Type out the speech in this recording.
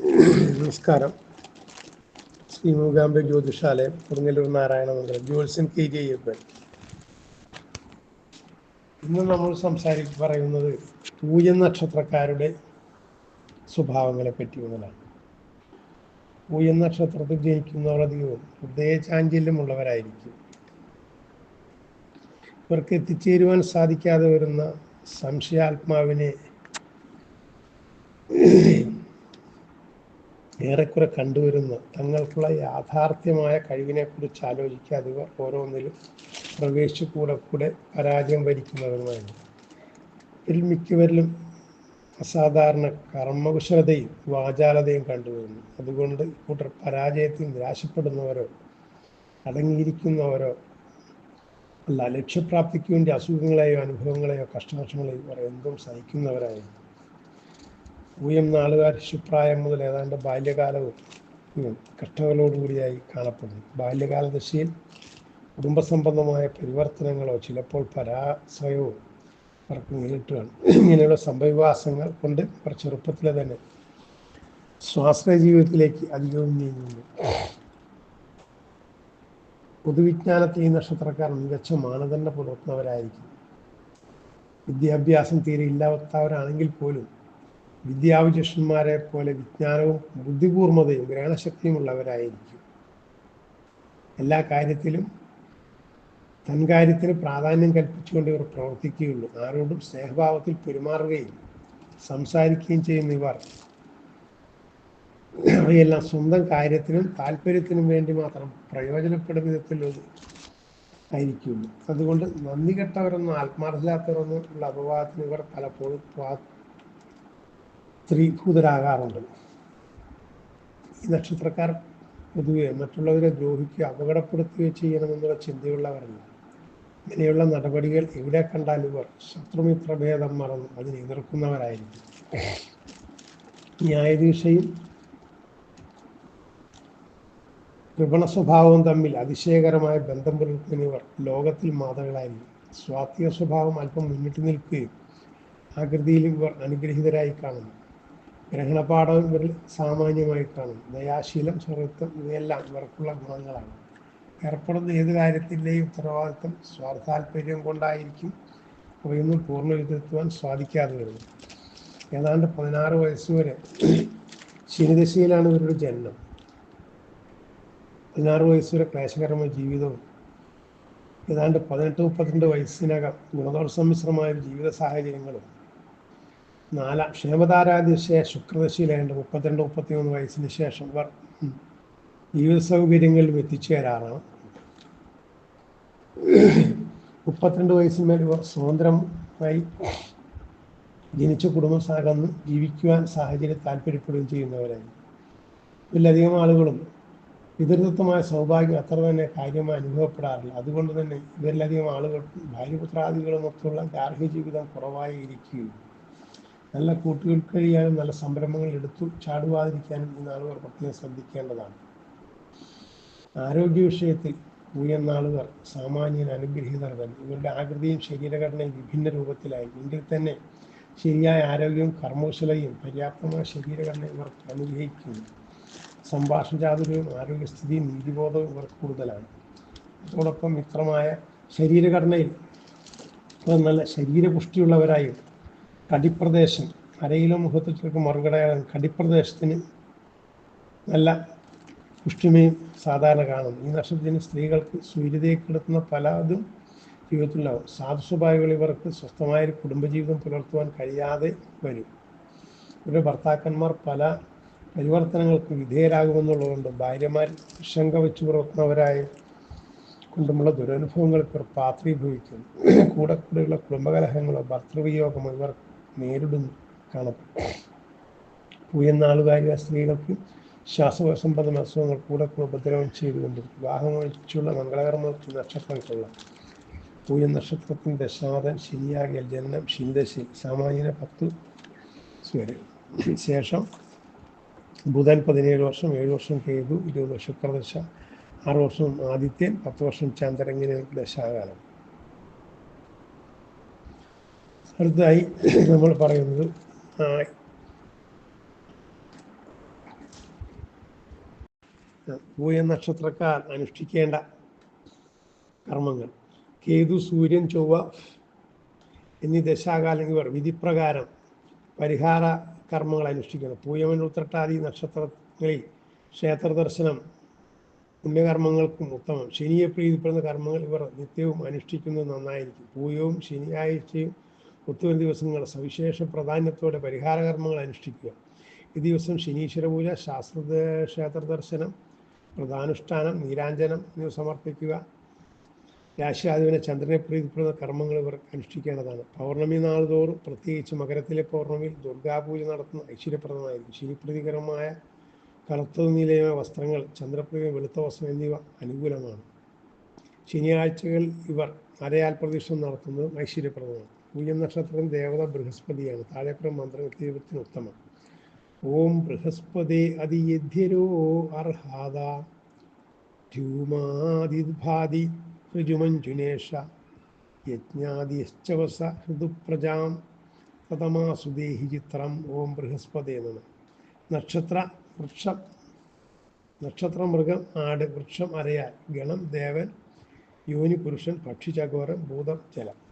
നമസ്കാരം. ശ്രീ മൂകാംബ ജ്യോതിഷാലയം കൊടുങ്ങല്ലൂർ നാരായണ മന്ദിരം ജ്യോത്സ്യൻ K J Ayyappan. ഇന്ന് നമ്മൾ സംസാരി പറയുന്നത് പൂജ നക്ഷത്രക്കാരുടെ സ്വഭാവങ്ങളെ പറ്റിയുള്ളതാണ് പൂജ നക്ഷത്രത്തിൽ ജനിക്കുന്നവർ അധികവും ഹൃദയചാഞ്ചല്യമുള്ളവരായിരിക്കും ഇവർക്ക് എത്തിച്ചേരുവാൻ സാധിക്കാതെ വരുന്ന സംശയാത്മാവിനെ ഏറെക്കുറെ കണ്ടുവരുന്ന. തങ്ങൾക്കുള്ള യാഥാർത്ഥ്യമായ കഴിവിനെക്കുറിച്ച് ആലോചിക്കാതെ ഇവർ ഓരോന്നിലും പ്രവേശിച്ചു കൂടെ കൂടെ പരാജയം വരിക്കുന്നവരുമാണ് ഇതിൽ മിക്കവരിലും അസാധാരണ കർമ്മകുശലതയും വാചാലതയും കണ്ടുവരുന്നു. അതുകൊണ്ട് കൂട്ടർ പരാജയത്തിൽ നിരാശപ്പെടുന്നവരോ അടങ്ങിയിരിക്കുന്നവരോ അല്ല ലക്ഷ്യപ്രാപ്തിക്ക് വേണ്ടി അസുഖങ്ങളെയോ അനുഭവങ്ങളെയോ കഷ്ടനഷ്ടങ്ങളെയോ എന്തും സഹിക്കുന്നവരായിരുന്നു. പൂയം നാളുകാർ ശിശുപ്രായം മുതൽ ഏതാണ്ട് ബാല്യകാലവും കഷ്ടതകളോടുകൂടിയായി കാണപ്പെടുന്നു. ബാല്യകാല ദശയിൽ കുടുംബസംബന്ധമായ പരിവർത്തനങ്ങളോ ചിലപ്പോൾ പരാശ്രയവും അവർക്ക് നേരിട്ടുകയാണ് ഇങ്ങനെയുള്ള സംഭവവികാസങ്ങൾ കൊണ്ട് അവർ ചെറുപ്പത്തിലെ തന്നെ സ്വാശ്രയ ജീവിതത്തിലേക്ക് അധികവും നീങ്ങുന്നു. പൊതുവിജ്ഞാനത്തിൽ ഈ നക്ഷത്രക്കാർ മികച്ച മാനദണ്ഡം പുലർത്തുന്നവരായിരിക്കും. വിദ്യാഭ്യാസം തീരെ ഇല്ലാത്തവരാണെങ്കിൽ പോലും വിദ്യാവിചക്ഷന്മാരെ പോലെ വിജ്ഞാനവും ബുദ്ധിപൂർവതയും ഗ്രഹണശക്തിയും ഉള്ളവരായിരിക്കും എല്ലാ കാര്യത്തിലും തൻ കാര്യത്തിന് പ്രാധാന്യം കൽപ്പിച്ചുകൊണ്ട് ഇവർ പ്രവർത്തിക്കുകയുള്ളൂ. ആരോടും സ്നേഹഭാവത്തിൽ പെരുമാറുകയും സംസാരിക്കുകയും ചെയ്യുന്ന ഇവർ. അവയെല്ലാം സ്വന്തം കാര്യത്തിനും താല്പര്യത്തിനും വേണ്ടി മാത്രം പ്രയോജനപ്പെടുന്ന വിധത്തിലൊരു ആയിരിക്കുള്ളൂ. അതുകൊണ്ട് നന്ദി കെട്ടവരൊന്നും ആത്മാർത്ഥില്ലാത്തവരൊന്നും ഉള്ള അപവാദത്തിന് ഇവർ പലപ്പോഴും സ്ത്രീഭൂതരാകാറുണ്ട് ഈ നക്ഷത്രക്കാർ പൊതുവെ മറ്റുള്ളവരെ ദ്രോഹിക്കുക അപകടപ്പെടുത്തുകയോ ചെയ്യണമെന്നുള്ള ചിന്തയുള്ളവരല്ല. ഇങ്ങനെയുള്ള നടപടികൾ എവിടെ കണ്ടാലും ഇവർ ശത്രുമിത്ര ഭേദം മറന്ന് അതിനെ എതിർക്കുന്നവരായിരിക്കും. ന്യായദീക്ഷയും കൃപണ സ്വഭാവവും തമ്മിൽ അതിശയകരമായ ബന്ധം പുലർത്തുന്ന ഇവർ ലോകത്തിൽ മാതകളായിരിക്കും. സ്വാത്വിക സ്വഭാവം അല്പം മുന്നിട്ട് നിൽക്കുകയും ആകൃതിയിലും ഇവർ അനുഗ്രഹീതരായി കാണുന്നു. ഗ്രഹണപാഠം ഇവരിൽ സാമാന്യമായി കാണും ദയാശീലം സുഹൃത്തം ഇവയെല്ലാം ഇവർക്കുള്ള ഗുണങ്ങളാണ്. ഏർപ്പെടുന്ന ഏത് കാര്യത്തിന്റെയും ഉത്തരവാദിത്വം സ്വാർത്ഥാല്പര്യം കൊണ്ടായിരിക്കും അവയൊന്നും പൂർണ വിധത്തുവാൻ സാധിക്കാതെ വരുന്നത്. ഏതാണ്ട് പതിനാറ് വയസ്സുവരെ ശനിദശയിലാണ് ഇവരുടെ ജനനം. പതിനാറ് വയസ്സുവരെ ക്ലേശകരമായ ജീവിതവും ഏതാണ്ട് പതിനെട്ട് മുപ്പത്തിരണ്ട് വയസ്സിനകം ഗുണദോഷ സമ്മിശ്രമായ ജീവിത സാഹചര്യങ്ങളും നാലാം ക്ഷേമതാരാദിശയ ശുക്രദശയിലായിട്ട് മുപ്പത്തിരണ്ട് മുപ്പത്തിമൂന്ന് വയസ്സിന് ശേഷം ഇവർ ജീവിത സൗകര്യങ്ങളിലും എത്തിച്ചേരാറാണ്. മുപ്പത്തിരണ്ട് വയസ്സിന്മേൽ ഇവർ സ്വതന്ത്രമായി ജനിച്ച കുടുംബം അകന്ന് ജീവിക്കുവാൻ സാഹചര്യം താല്പര്യപ്പെടുകയും ചെയ്യുന്നവരായിരുന്നു. ഇതിലധികം ആളുകളും പിതൃത്വമായ സൗഭാഗ്യം അത്ര തന്നെ കാര്യമായി അനുഭവപ്പെടാറില്ല. അതുകൊണ്ട് തന്നെ ഇവരിലധികം ആളുകൾക്കും ഭാര്യപുത്രാദികളുമൊക്കെയുള്ള ഗാർഹിക ജീവിതം കുറവായി ഇരിക്കുകയും നല്ല കൂട്ടുകൾ കഴിയാനും നല്ല സംരംഭങ്ങൾ എടുത്തു ചാടുവാതിരിക്കാനും ഈ നാളുകൾ പ്രത്യേകം ശ്രദ്ധിക്കേണ്ടതാണ്. ആരോഗ്യ വിഷയത്തിൽ ഉയർന്നാളുകൾ സാമാന്യൻ അനുഗ്രഹീതർ തന്നെ ഇവരുടെ ആകൃതിയും ശരീരഘടനയും വിഭിന്ന രൂപത്തിലായി. എങ്കിൽ തന്നെ ശരിയായ ആരോഗ്യവും കർമ്മകുശലയും പര്യാപ്തമായ ശരീരഘടന ഇവർക്ക് അനുഗ്രഹിക്കുന്നു. സംഭാഷണ ചാതുര്യവും ആരോഗ്യസ്ഥിതിയും നീതിബോധവും ഇവർക്ക് കൂടുതലാണ്. അതോടൊപ്പം മിത്രമായ ശരീരഘടനയിൽ ഇവർ നല്ല ശരീരപുഷ്ടിയുള്ളവരായും കടിപ്രദേശം. അരയിലോ മുഖത്തിലേക്ക് മറുകടയാകാൻ കടിപ്രദേശത്തിന് നല്ല പുഷ്ടിമയും സാധാരണ കാണുന്നു. ഈ നക്ഷത്രത്തിന് സ്ത്രീകൾക്ക് സൂര്യതയെ കിടത്തുന്ന പലതും ജീവിതത്തിലുണ്ടാവും. സാധു സ്വഭാവികൾ ഇവർക്ക് സ്വസ്ഥമായ ഒരു കുടുംബജീവിതം പുലർത്തുവാൻ കഴിയാതെ വരും. ഇവരുടെ ഭർത്താക്കന്മാർ പല പരിവർത്തനങ്ങൾക്ക് വിധേയരാകുമെന്നുള്ളതുകൊണ്ട് ഭാര്യമാർ ശങ്ക വെച്ച് പുലർത്തുന്നവരായ കൊണ്ടുമുള്ള ദുരനുഭവങ്ങൾക്ക് ഇവർ പാത്രീഭവിക്കും കൂടെ കൂടെയുള്ള കുടുംബകലഹങ്ങളോ ഭർത്തൃവിയോഗമോ ഇവർ നേരിടുന്നു കാണാം. പൂയനാളുകാരിയ സ്ത്രീകൾക്ക് ശ്വാസസംബന്ധ അസുഖങ്ങൾ കൂടെ കൂടെ ഉപദ്രവം ചെയ്തുകൊണ്ട് വിവാഹം ഒഴിച്ചുള്ള മംഗളകർമ്മത്തിൽ നക്ഷത്രങ്ങൾക്കുള്ള പൂയ നക്ഷത്രത്തിന്റെ ദശാതൻ ശനിയാകിയാൽ ജനനം ശിന്ദശി സാമാന്യന പത്ത് വരെ ശേഷം ബുധൻ പതിനേഴ് വർഷം ഏഴ് വർഷം കേതു ഇരുപത് വർഷം ശുക്രദശ ആറ് വർഷം ആദിത്യൻ പത്ത് വർഷം ചന്ദ്രങ്ങനെ ദശാകാലം. അടുത്തതായി നമ്മൾ പറയുന്നത് പൂയ നക്ഷത്രക്കാർ അനുഷ്ഠിക്കേണ്ട കർമ്മങ്ങൾ. കേതു സൂര്യൻ ചൊവ്വ എന്നീ ദശാകാലങ്ങൾ വിധിപ്രകാരം പരിഹാര കർമ്മങ്ങൾ അനുഷ്ഠിക്കണം. പൂയമൻ ഉത്രട്ടാദി നക്ഷത്രങ്ങളിൽ ക്ഷേത്ര ദർശനം പുണ്യകർമ്മങ്ങൾക്കും ഉത്തമം. ശനിയെ പ്രീതിപ്പെടുന്ന കർമ്മങ്ങൾ ഇവർ നിത്യവും അനുഷ്ഠിക്കുന്നത് നന്നായിരിക്കും. പൂയവും ശനിയാഴ്ചയും ഒത്തുവരുന്ന ദിവസങ്ങൾ സവിശേഷ പ്രാധാന്യത്തോടെ പരിഹാര കർമ്മങ്ങൾ അനുഷ്ഠിക്കുക. ഈ ദിവസം ശനീശ്വര പൂജ ശാസ്ത്ര ക്ഷേത്ര ദർശനം പ്രധാനുഷ്ഠാനം നീരാഞ്ജനം എന്നിവ സമർപ്പിക്കുക. രാശിയാധിപനെ ചന്ദ്രനെ പ്രീതിപ്പെടുന്ന കർമ്മങ്ങൾ ഇവർ അനുഷ്ഠിക്കേണ്ടതാണ്. പൗർണമി നാൾ തോറും പ്രത്യേകിച്ച് മകരത്തിലെ പൗർണമിയിൽ ദുർഗാപൂജ നടത്തുന്ന ഐശ്വര്യപ്രദമായിരിക്കും. ശനിപ്രീതികരമായ കറുത്ത നിലയമായ വസ്ത്രങ്ങൾ ചന്ദ്രപ്രീതി വെളുത്ത വസ്ത്രം എന്നിവ അനുകൂലമാണ്. ശനിയാഴ്ചകൾ ഇവർ അരയാൽ പ്രദക്ഷിണം നടത്തുന്നതും ഐശ്വര്യപ്രദമാണ്. പൂജ നക്ഷത്രം ദേവത ബൃഹസ്പതിയാണ്. താഴെപ്പുറം മന്ത്രം ദൈവത്തിന് ഉത്തമം. ഓം ബൃഹസ്പതി അതിയധ്യരോ അർഹാദ. ധ്യൂമാതിഭാതി ഋജുമഞ്ജുനേഷ യജ്ഞാദിശ്ചവസ ഋതുപ്രജാം തതമാസുദേഹി ചിത്രം ഓം ബൃഹസ്പതി എന്നാണ് നക്ഷത്ര വൃക്ഷം നക്ഷത്ര മൃഗം ആട് വൃക്ഷം അരയാൽ ഗണം ദേവൻ യോനി പുരുഷൻ പക്ഷി ചകോരം ഭൂതം ജലം.